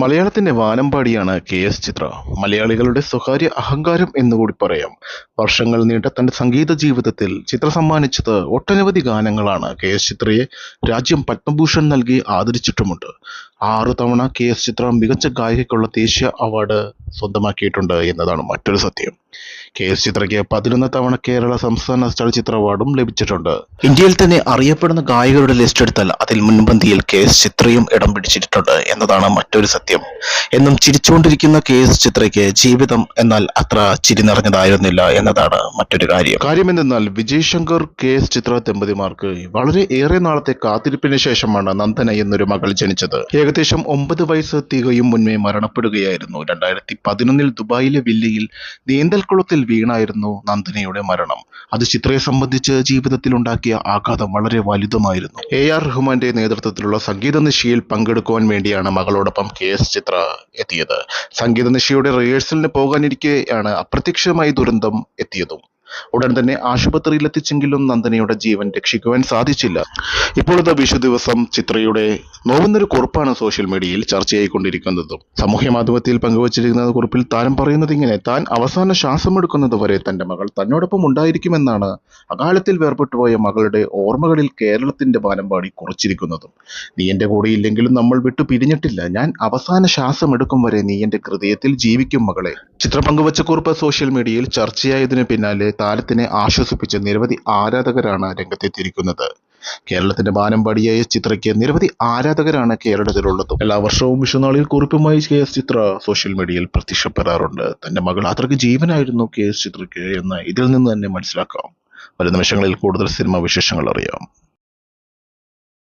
മലയാളത്തിന്റെ വാനമ്പാടിയാണ് K S ചിത്ര. മലയാളികളുടെ സ്വകാര്യ അഹങ്കാരം എന്നുകൂടി പറയാം. വർഷങ്ങൾ നീണ്ട തന്റെ സംഗീത ജീവിതത്തിൽ ചിത്ര സമ്മാനിച്ചത് ഒട്ടനവധി ഗാനങ്ങളാണ് കെ എസ് ചിത്രയെ രാജ്യം പത്മഭൂഷൺ നൽകി ആദരിച്ചിട്ടുമുണ്ട്. ആറു തവണ കെ എസ് ചിത്ര മികച്ച ഗായികയ്ക്കുള്ള ദേശീയ അവാർഡ് സ്വന്തമാക്കിയിട്ടുണ്ട് എന്നതാണ് മറ്റൊരു സത്യം. കെ എസ് ചിത്രയ്ക്ക് പതിനൊന്ന് തവണ കേരള സംസ്ഥാന ചലച്ചിത്ര അവാർഡും ലഭിച്ചിട്ടുണ്ട്. ഇന്ത്യയിൽ തന്നെ അറിയപ്പെടുന്ന ഗായകരുടെ ലിസ്റ്റ് എടുത്താൽ അതിൽ മുൻപന്തിയിൽ കെ എസ് ചിത്രയും ഇടം പിടിച്ചിട്ടുണ്ട് എന്നതാണ് മറ്റൊരു സത്യം. എന്നും ചിരിച്ചുകൊണ്ടിരിക്കുന്ന കെ എസ് ചിത്രയ്ക്ക് ജീവിതം എന്നാൽ അത്ര ചിരി നിറഞ്ഞതായിരുന്നില്ല എന്നതാണ് മറ്റൊരു കാര്യം. കാര്യമെന്തെന്നാൽ വിജയ് ശങ്കർ കെ എസ് ചിത്ര ദമ്പതിമാർക്ക് വളരെ ഏറെ നാളത്തെ കാത്തിരിപ്പിന് ശേഷമാണ് നന്ദന എന്നൊരു മകൾ ജനിച്ചത്. ഏകദേശം ഒമ്പത് വയസ്സ് തികയും മുൻപേ മരണപ്പെടുകയായിരുന്നു. രണ്ടായിരത്തി പതിനൊന്നിൽ ദുബായിലെ വില്ലയിൽ നീന്തൽക്കുളത്തിൽ വീണായിരുന്നു നന്ദനയുടെ മരണം. അത് ചിത്രയെ സംബന്ധിച്ച് ജീവിതത്തിൽ ഉണ്ടാക്കിയ ആഘാതം വളരെ വലുതുമായിരുന്നു. എ ആർ റഹ്മാന്റെ നേതൃത്വത്തിലുള്ള സംഗീത നിശയിൽ പങ്കെടുക്കുവാൻ വേണ്ടിയാണ് മകളോടൊപ്പം കെ എസ് ചിത്ര എത്തിയത്. സംഗീത നിശയുടെ റിഹേഴ്സലിന് പോകാനിരിക്കെയാണ് അപ്രത്യക്ഷമായി ദുരന്തം എത്തിയതും. ഉടൻ തന്നെ ആശുപത്രിയിലെത്തിച്ചെങ്കിലും നന്ദനയുടെ ജീവൻ രക്ഷിക്കുവാൻ സാധിച്ചില്ല. ഇപ്പോഴത്തെ വിഷു ദിവസം ചിത്രയുടെ നോവുന്നൊരു കുറിപ്പാണ് സോഷ്യൽ മീഡിയയിൽ ചർച്ചയായിക്കൊണ്ടിരിക്കുന്നതും. സാമൂഹ്യ മാധ്യമത്തിൽ പങ്കുവച്ചിരിക്കുന്ന കുറിപ്പിൽ താരം പറയുന്നത് ഇങ്ങനെ താൻ അവസാന ശ്വാസമെടുക്കുന്നത് വരെ തന്റെ മകൾ തന്നോടൊപ്പം ഉണ്ടായിരിക്കുമെന്നാണ് അകാലത്തിൽ വേർപെട്ടുപോയ മകളുടെ ഓർമ്മകളിൽ കേരളത്തിന്റെ ബാലമ്പാടി കുറച്ചിരിക്കുന്നതും. നീ എന്റെ കൂടെ ഇല്ലെങ്കിലും നമ്മൾ വിട്ടു പിരിഞ്ഞിട്ടില്ല. ഞാൻ അവസാന ശ്വാസം എടുക്കും വരെ നീ എന്റെ ഹൃദയത്തിൽ ജീവിക്കും മകളെ. ചിത്രം പങ്കുവച്ച കുറിപ്പ് സോഷ്യൽ മീഡിയയിൽ ചർച്ചയായതിനു പിന്നാലെ താരത്തിനെ ആശ്വസിപ്പിച്ച് നിരവധി ആരാധകരാണ് രംഗത്തെത്തിയിരിക്കുന്നത്. കേരളത്തിന്റെ ബാനമ്പാടിയായ ചിത്രയ്ക്ക് നിരവധി ആരാധകരാണ് കേരളത്തിലുള്ളത്. എല്ലാ വർഷവും വിഷുനാളിൽ കുറിപ്പുമായി കെ എസ് ചിത്ര സോഷ്യൽ മീഡിയയിൽ പ്രത്യക്ഷപ്പെടാറുണ്ട്. തന്റെ മകൾ അത്രയ്ക്ക് ജീവനായിരുന്നു കെ എസ് ചിത്രയ്ക്ക് എന്ന് ഇതിൽ നിന്ന് തന്നെ മനസ്സിലാക്കാം. വരും നിമിഷങ്ങളിൽ കൂടുതൽ സിനിമ വിശേഷങ്ങൾ അറിയാം.